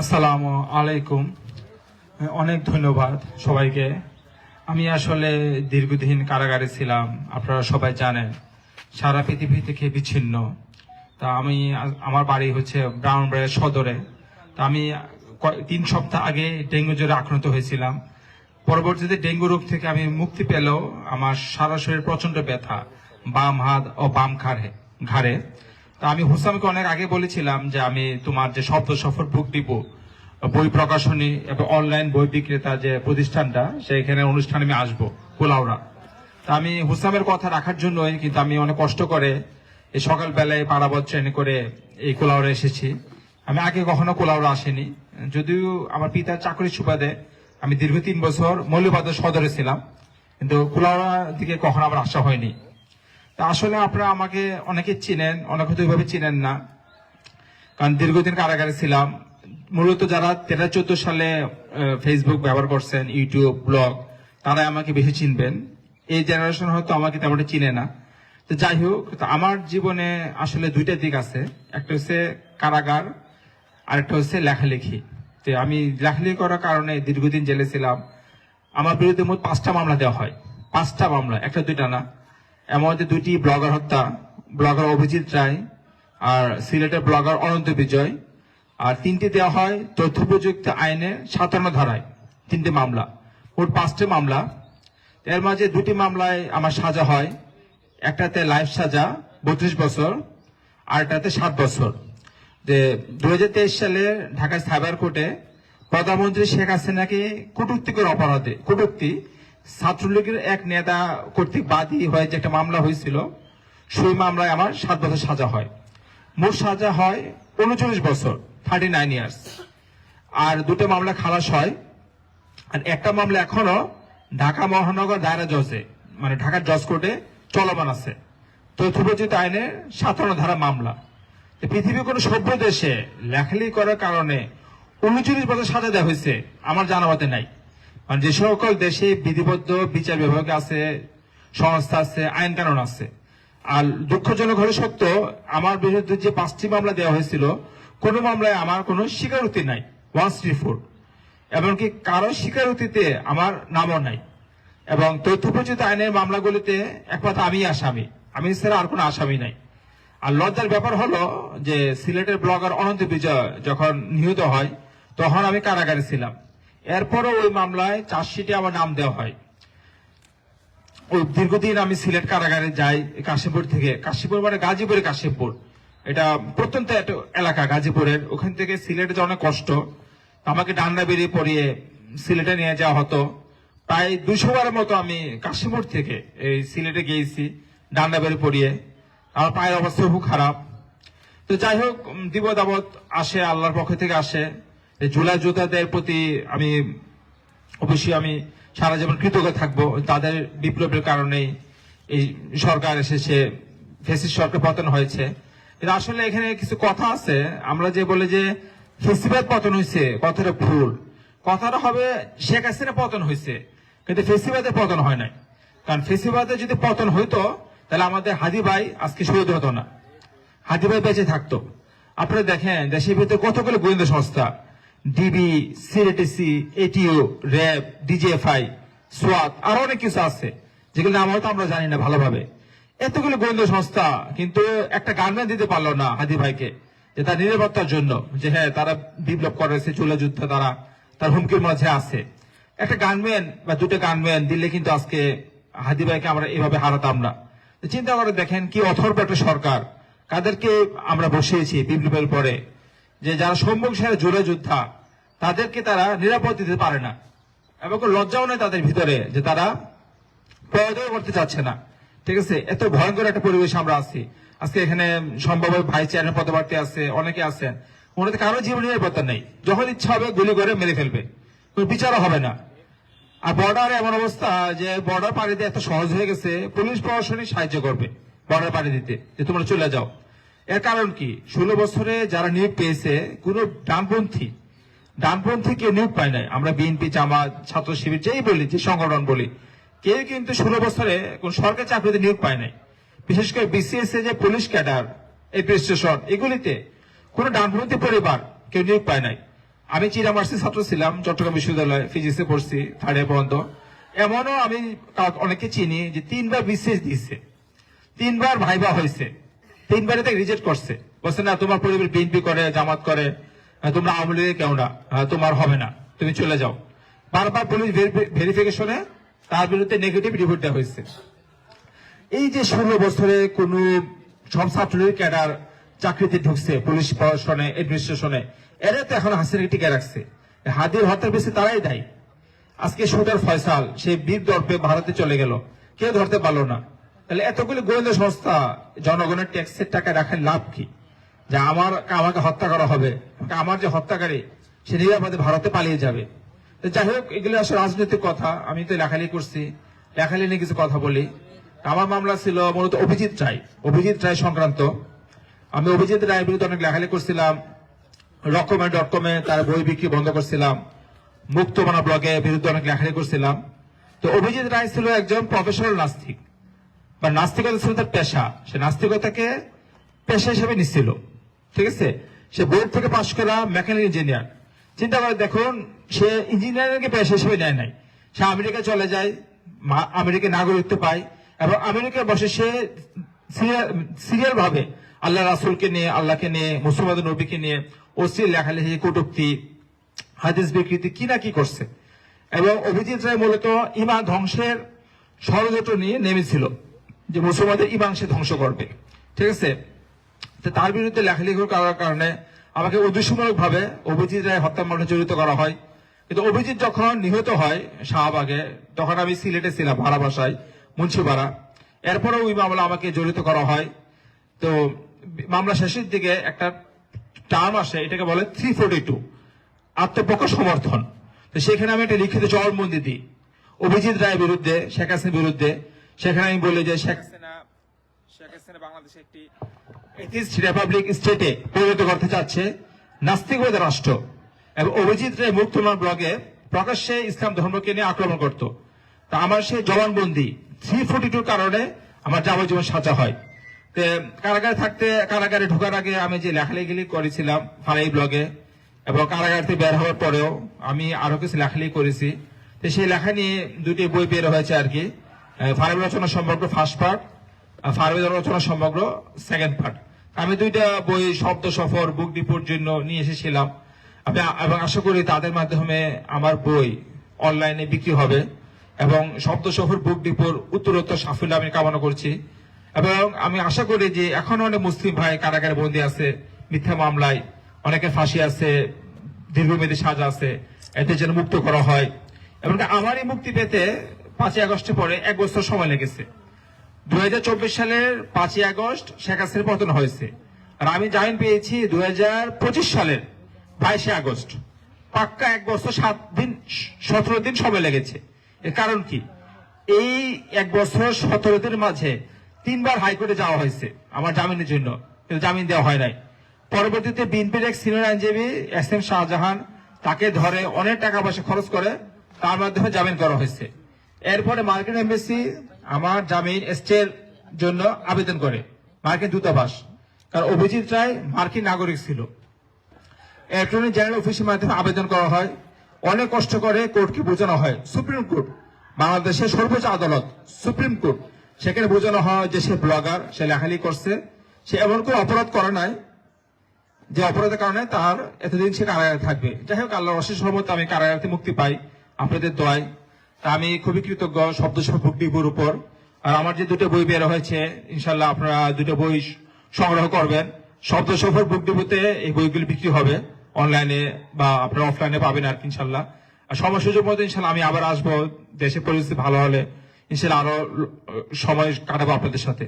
আসসালামু আলাইকুম। অনেক ধন্যবাদ সবাইকে। আমি আসলে দীর্ঘদিন কারাগারে ছিলাম, আপনারা সবাই জানেন। সারা পৃথিবী থেকে বিচ্ছিন্ন। তা আমি আমার বাড়ি হচ্ছে ব্রাউন ব্রাউনবাড়িয়া সদরে। তা আমি তিন সপ্তাহ আগে ডেঙ্গু জ্বরে আক্রান্ত হয়েছিলাম। পরবর্তীতে ডেঙ্গু রোগ থেকে আমি মুক্তি পেলেও আমার সারা শরীর প্রচণ্ড ব্যথা। বাম হাত ও বাম ঘাড়ে ঘাড়ে। তা আমি হুসামকে অনেক আগে বলেছিলাম যে আমি তোমার যে শব্দ সফর বুক দিব, বই প্রকাশনী এবং অনলাইন বই বিক্রেতা যে প্রতিষ্ঠানটা, সেইখানে অনুষ্ঠানে আমি আসব, কুলাউড়া। তা আমি হুসামের কথা রাখার জন্যই, কিন্তু আমি অনেক কষ্ট করে এই সকালবেলায় পারাবত ট্রেনে করে এই কুলাউড়া এসেছি। আমি আগে কখনো কুলাউড়া আসিনি। যদিও আমার পিতার চাকরির সুবাদে আমি দীর্ঘ তিন বছর মৌলবাদের সদরে ছিলাম, কিন্তু কুলাউড়া দিকে কখনো আমার আসা হয়নি। আসলে আপনারা আমাকে অনেকে চিনেন অনেক হয়তো ওইভাবে চিনেন না। কারণ দীর্ঘদিন কারাগারে ছিলাম। মূলত যারা তেরো চোদ্দ সালে ফেসবুক ব্যবহার করছেন ইউটিউব ব্লগ তারা আমাকে বেশি চিনবেন। এই জেনারেশন হয়তো আমাকে তেমন একটা চিনে না। তো যাই হোক আমার জীবনে আসলে দুইটা দিক আছে। একটা হচ্ছে কারাগার আর একটা হচ্ছে লেখালেখি। তো আমি লেখালেখি করার কারণে দীর্ঘদিন জেলে ছিলাম। আমার বিরুদ্ধে মোট পাঁচটা মামলা দেওয়া হয়। পাঁচটা মামলা, একটা দুইটা না। এমন দুইটি ব্লগার হত্যা, ব্লগার অভিজিৎ রায় আর সিলেটের ব্লগার অনন্ত বিজয়। আর তিনটি দেওয়া হয় তথ্য প্রযুক্তি আইনে সাতান্ন ধারায়, তিনটি মামলা, মোট পাঁচটি মামলা। এর মাঝে দুটি মামলায় আমার সাজা হয়, একটাতে লাইফ সাজা, বত্রিশ বছর, আর একটাতে সাত বছর। যে দু হাজার তেইশ সালে ঢাকা সাইবার কোর্টে প্রধানমন্ত্রী শেখ হাসিনাকে কটূক্তিকর অপরাধে, কটূক্তি ছাত্রলীগের এক নেতা কর্তৃক বাদী হয়ে যে একটা মামলা হয়েছিল, সেই মামলায় আমার সাত বছর সাজা হয়। মোট সাজা হয় উনচল্লিশ বছর থার্টি নাইন ইয়ার্স আর দুটো মামলা খালাস হয়। আর একটা মামলা এখনও ঢাকা মহানগর দায়রা জজে মানে ঢাকার জজ কোর্টে চলমান আছে। তথ্যপ্রযুক্ত আইনের সাতান্ন ধারা মামলা। পৃথিবীর কোনো সভ্য দেশে লেখালেখি করার কারণে উনচল্লিশ বছর সাজা দেওয়া হয়েছে, আমার জানা নাই। মানে যে সকল দেশে বিধিবদ্ধ বিচার বিভাগ আছে, সংস্থা আছে, আইন কানুন আছে। আর দুঃখজনক হলে সত্য, আমার বিরুদ্ধে যে পাঁচটি মামলা দেওয়া হয়েছিল, কোনো মামলায় আমার কোনো স্বীকারোক্তি নাই, ওয়ান থ্রি ফোর। এমনকি কারও স্বীকারোক্তিতে আমার নামও নাই। এবং তথ্য প্রযুক্তি আইনের মামলাগুলিতে একমাত্র আমি আসামি। আমি ছাড়া আর কোনো আসামি নাই। আর লজ্জার ব্যাপার হলো যে সিলেটের ব্লগার অনন্ত বিজয় যখন নিহত হয়, তখন আমি কারাগারে ছিলাম। এরপরও ওই মামলায় চার্জশিটে আমার নাম দেওয়া হয়। ওই দীর্ঘদিন আমি সিলেট কারাগারে যাই কাশিমপুর থেকে। কাশিমপুর মানে গাজীপুরে কাশিমপুর এটা প্রত্যন্ত একটা এলাকা গাজীপুরের। ওখান থেকে সিলেটে যাওয়া অনেক কষ্ট। আমাকে ডান্ডা বেরিয়ে পড়িয়ে সিলেটে নিয়ে যাওয়া হতো। প্রায় দুশো বারের মতো আমি কাশিমপুর থেকে এই সিলেটে গিয়েছি, ডান্ডা বেরিয়ে পড়িয়ে। আমার পায়ের অবস্থা খুব খারাপ। তো যাই হোক দাবত আসে, আল্লাহর পক্ষ থেকে আসে। এই জুলাই যোদ্ধাদের প্রতি আমি অবশ্যই আমি সারা জীবন কৃতজ্ঞ থাকব। তাদের বিপ্লবের কারণেই এই সরকার এসেছে, ফেসিস সরকার পতন হয়েছে। আসলে এখানে কিছু কথা আছে। আমরা যে বলে যে ফেসিবাদ পতন হয়েছে, কথাটা ভুল। কথাটা হবে শেখ হাসিনা পতন হয়েছে, কিন্তু ফেসিবাদের পতন হয় নাই। কারণ ফেসিবাদের যদি পতন হইতো, তাহলে আমাদের হাদি ভাই আজকে শহীদ হতো না। হাদি ভাই বেঁচে থাকতো। আপনারা দেখেন, দেশের ভিতরে কতগুলো গোয়েন্দা সংস্থা ডিবি সিএটিসি এটিও র্যাব ডিজিএফআই সোয়াত আরও অনেক কিছু আছে। যেগুলো নাম হয়তো আমরা জানি না ভালোভাবে। এতগুলো গোয়েন্দা সংস্থা কিন্তু একটা গার্মেন্ট দিতে পারল না হাদি ভাইকে, যে তার নিরাপত্তার জন্য, যে হ্যাঁ তারা বিপ্লব করেছে, চুলা যুদ্ধ তারা, তার হুমকির মাঝে আছে। একটা গানম্যান বা দুটো গানম্যান দিলে কিন্তু আজকে হাদি ভাইকে আমরা এভাবে হারাতাম না। চিন্তা করে দেখেন কি অথর্ব একটা সরকার, কাদেরকে আমরা বসিয়েছি বিপ্লবের পরে। যে যারা সম্মুখ সারে জোরে যোদ্ধা, তাদেরকে তারা নিরাপদ দিতে পারে না। এবং লজ্জাও নেই তাদের ভিতরে যে তারা প্রয়োজন করতে চাচ্ছে না। ঠিক আছে? এত ভয়ঙ্কর একটা পরিবেশ আমরা আছি। আজকে এখানে সম্ভব ভাই চেয়ারম্যান পদপ্রার্থী আছে, অনেকে আছেন। ওনাদের কারও জীবন নিরাপত্তা নেই। যখন ইচ্ছা হবে গুলি করে মেরে ফেলবে। কোনো বিচারও হবে না। আর বর্ডার এমন অবস্থা যে বর্ডার পাড়ি দিয়ে এত সহজ হয়ে গেছে, পুলিশ প্রশাসনই সাহায্য করবে বর্ডার পাড়ি দিতে। যে তোমরা চলে যাও। এর কারণ কি? ষোলো বছরে যারা নিয়োগ পেয়েছে, কোন ডানপন্থী ডানপন্থী কেউ নিয়োগ পায় নাই। আমরা বিএনপি জামাত, ছাত্র শিবির, যেই বলি, যে সংগঠন বলি, কেউ কিন্তু ষোলো বছরে কোন সরকারি চাকরিতে নিয়োগ পায় নাই। বিশেষ করে বিসিএস এ যে পুলিশ ক্যাডার এডমিনিস্ট্রেশন এগুলিতে কোনো ডানপন্থী পরিবার কেউ নিয়োগ পায় নাই। আমি চিরামার্সি ছাত্র ছিলাম, চট্টগ্রাম বিশ্ববিদ্যালয়ে ফিজিক্সে পড়ছি থার্ড ইয়ার পর্যন্ত। এমনও আমি অনেকে চিনি যে তিনবার বিসিএস দিয়েছে, তিনবার ভাইবা হয়েছে। তিনবারে তাকে রিজেক্ট করছে। বলছে, না, তোমার পরিবার বিএনপি করে, জামাত করে। তোমরা আওয়ামী লীগের কেউ না। তোমার হবে না। তুমি চলে যাও। বারবার পুলিশ ভেরিফিকেশনে তার বিরুদ্ধে নেগেটিভ রিপোর্ট দেওয়া হয়েছে। এই যে ষোলো বছরে কোন সব ছাত্রলীগ ক্যাডার চাকরিতে ঢুকছে, পুলিশ প্রশাসনে এডমিনিস্ট্রেশনে এরা তো এখন হাসিনাকে টিকে রাখছে। হাদির হত্যার বেশি তারাই দায়ী। আজকে সুদার ফয়সাল, সে বীর দর্পে ভারতে চলে গেল। কেউ ধরতে পারল না। তাহলে এতগুলি গোয়েন্দা সংস্থা জনগণের ট্যাক্সের টাকা রাখার লাভ কি? যে আমার আমাকে হত্যা করা হবে। আমার যে হত্যাকারী, সে নিরাপদে ভারতে পালিয়ে যাবে। যাই হোক, এগুলো আসলে রাজনৈতিক কথা। আমি তো লেখালেখি করছি। লেখালেখি নিয়ে কিছু কথা বলি। আমার মামলা ছিল মূলত অভিজিৎ রায়। অভিজিৎ রায় সংক্রান্ত। আমি অভিজিৎ রায়ের বিরুদ্ধে অনেক লেখালেখি করছিলাম। রকমে ডট কমে তার বই বিক্রি বন্ধ করছিলাম। মুক্তমানা ব্লগে বিরুদ্ধে অনেক লেখালেখি করছিলাম। তো অভিজিৎ রায় ছিল একজন প্রফেশনাল নাস্তিক। বা নাস্তিকতা ছিল তার পেশা। সে নাস্তিকতাকে পেশা হিসেবে নিচ্ছিল। ঠিক আছে? সে বোর্ড থেকে পাশ করা মেকানিক ইঞ্জিনিয়ার। চিন্তা করে দেখুন, সে ইঞ্জিনিয়ারিংকে পেশা হিসেবে নেয় নাই। সে আমেরিকা চলে যায় আমেরিকা নাগরিকত্ব পায় এবং আমেরিকায় বসে সে সিরিয়াল ভাবে। আল্লাহ রাসুলকে নিয়ে, আল্লাহকে নিয়ে, মুসলমান নবীকে নিয়ে অশ্লীল লেখালেখি, কটুক্তি, হাদিস বিকৃতি, কি না কি করছে। এবং অভিজিৎ রায় মূলত ইমা ধ্বংসের ষড়যন্ত্র নিয়ে নেমেছিল। যে মুসলমানদের ইমান সে ধ্বংস করবে। ঠিক আছে? তার বিরুদ্ধে লেখালেখি করার কারণে আমাকে উদ্দেশ্যমূলক ভাবে অভিজিৎ রায় হত্যা মামলা জড়িত করা হয়। কিন্তু অভিজিৎ যখন নিহত হয় শাহবাগে, তখন আমি সিলেটে ছিলাম ভাড়া বাসায় মুন্সিপাড়া। এরপরে ওই মামলা আমাকে জড়িত করা হয়। তো মামলা শেষের দিকে একটা টার্ম আসে, এটাকে বলে থ্রি ফোর্টি টু আত্মপক্ষ সমর্থন তো সেখানে আমি একটা লিখিত জবানবন্দি দিই। অভিজিৎ রায়ের বিরুদ্ধে, শেখ হাসিনার বিরুদ্ধে সেখানে আমি বলি যে শেখ হাসিনা শেখ হাসিনা বাংলাদেশে একটি এথিস্ট রিপাবলিক স্টেটে পরিণত করতে চাচ্ছে নাস্তিকবাদ রাষ্ট্র। এবং অভিজিৎ রায় মুক্তমার ব্লগে প্রকাশ্যে ইসলাম ধর্মকে নিয়ে আক্রমণ করত। তা আমার সেই জবানবন্দি থ্রি ফোর্টি টুর কারণে আমার যাবজ্জীবন সাজা হয়। তো কারাগারে থাকতে কারাগারে ঢোকার আগে আমি যে লেখালেখি করেছিলাম ফারাই ব্লগে এবং কারাগার থেকে বের হওয়ার পরেও আমি আরও কিছু লেখালেখি করেছি। তো সেই লেখা নিয়ে দুটি বই বের হয়েছে আর কি। ফারাই রচনা সমগ্র ফার্স্ট পার্ট ফারুদ রচনা সমগ্র সেকেন্ড পার্ট আমি দুইটা বই শব্দ সফর, বুক ডিপোর জন্য নিয়ে এসেছিলাম। আমি এবং আশা করি তাদের মাধ্যমে আমার বই অনলাইনে বিক্রি হবে। এবং শব্দ সফর, বুক ডিপোর উত্তরোত্তর সাফল্য আমি কামনা করছি। এবং আমি আশা করি যে এখনও অনেক মুসলিম ভাই কারাগারে বন্দী আছে, মিথ্যা মামলায়। অনেকে ফাঁসি আছে, দীর্ঘমেয়াদী সাজা আছে। এদের যেন মুক্ত করা হয়। এবং আমারই মুক্তি পেতে পাঁচই আগস্টের পরে এক বছর সময় লেগেছে। দুই হাজার চব্বিশ সালের পাঁচই আগস্ট শেখ হাসিনার পতন হয়েছে। আর আমি জামিন পেয়েছি দুই হাজার পঁচিশ সালের বাইশে আগস্ট। পাক্কা এক বছর সাত দিন, সতেরো দিন সময় লেগেছে। এর কারণ কি? এই এক বছর সতেরো দিনের মাঝে তিনবার হাইকোর্টে যাওয়া হয়েছে আমার জামিনের জন্য। কিন্তু জামিন দেওয়া হয় নাই। পরবর্তীতে বিএনপির এক সিনিয়র আইনজীবী, এস এম শাহজাহান, তাকে ধরে অনেক টাকা পয়সা খরচ করে তার মাধ্যমে জামিন করা হয়েছে। এরপরে মার্কিন এমবেসি আমার জামিন স্টের জন্য আবেদন করে, মার্কিন দূতাবাস। কারণ অভিজিৎ রায় মার্কিন নাগরিক ছিল। অ্যাটর্নি জেনারেল অফিসের মাধ্যমে আবেদন করা হয়। অনেক কষ্ট করে কোর্টকে বোঝানো হয়। সুপ্রিম কোর্ট, বাংলাদেশের সর্বোচ্চ আদালত, সুপ্রিম কোর্ট, সেখানে বোঝানো হয় যে সে ব্লগার, সে লেখালেখি করছে। সে এমন কোনো অপরাধ করে নাই। যে অপরাধের কারণে তার এতদিন সে কারাগারে থাকবে। যাই হোক আল্লাহ অশেষ সহমত আমি কারাগার মুক্তি পাই। আপনাদের দোয়ায় আমি খুবই কৃতজ্ঞ শব্দ বুকডিপুর উপর। আর আমার যে দুটো বই বের হয়েছে ইনশাল্লাহ আপনারা দুটো বই সংগ্রহ করবেন। শব্দ সফর বুক ডিপোতে এই বইগুলি বিক্রি হবে অনলাইনে বা আপনারা অফলাইনে পাবেন আর কি ইনশাল্লাহ আর সময় সুযোগ মতো ইনশাল্লাহ আমি আবার আসব। দেশের পরিস্থিতি ভালো হলে ইনশাল্লাহ আরও সময় কাটাবো আপনাদের সাথে।